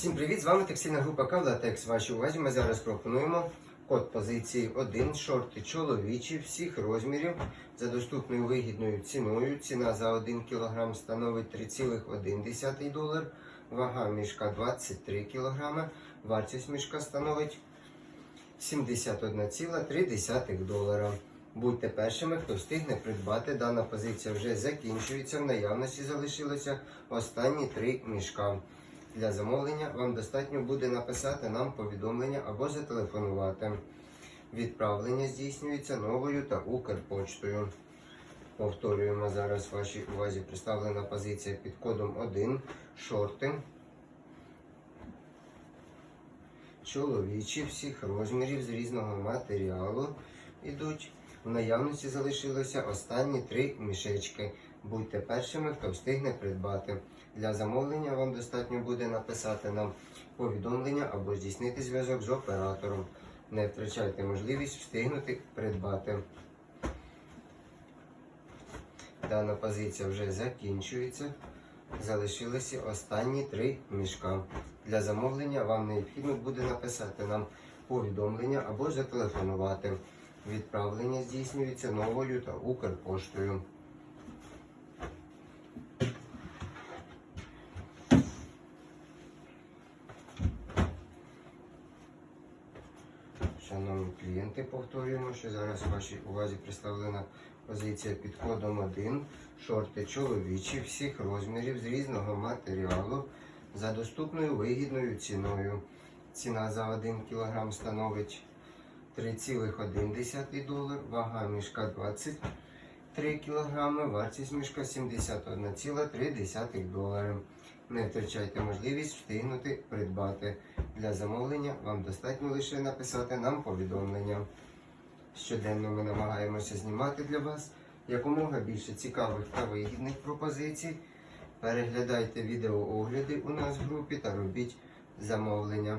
Всім привіт! З вами текстильна група Кавлатекс. Вашій увазі ми зараз пропонуємо код позиції 1, шорти чоловічі всіх розмірів за доступною вигідною ціною. Ціна за 1 кг становить 3,1 долар, вага мішка 23 кг, вартість мішка становить 71,3 долара. Будьте першими, хто встигне придбати. Дана позиція вже закінчується. В наявності залишилося останні три мішка. Для замовлення вам достатньо буде написати нам повідомлення або зателефонувати. Відправлення здійснюється новою та Укрпочтою. Повторюємо зараз вашій увазі представлена позиція під кодом 1 шорти. Чоловічі всіх розмірів з різного матеріалу ідуть. В наявності залишилося останні три мішечки. Будьте першими, хто встигне придбати. Для замовлення вам достатньо буде написати нам повідомлення або здійснити зв'язок з оператором. Не втрачайте можливість встигнути придбати. Дана позиція вже закінчується. Залишилися останні три мішка. Для замовлення вам необхідно буде написати нам повідомлення або зателефонувати. Відправлення здійснюється новою та Укрпоштою. Шановні клієнти, повторюємо, що зараз вашій увазі представлена позиція під кодом 1. Шорти чоловічі всіх розмірів з різного матеріалу за доступною вигідною ціною. Ціна за 1 кг становить 3,1 долар, вага мішка 23 кг, вартість мішка 71,3 долари. Не втрачайте можливість встигнути придбати. Для замовлення вам достатньо лише написати нам повідомлення. Щоденно ми намагаємося знімати для вас якомога більше цікавих та вигідних пропозицій. Переглядайте відеоогляди у нас в групі та робіть замовлення.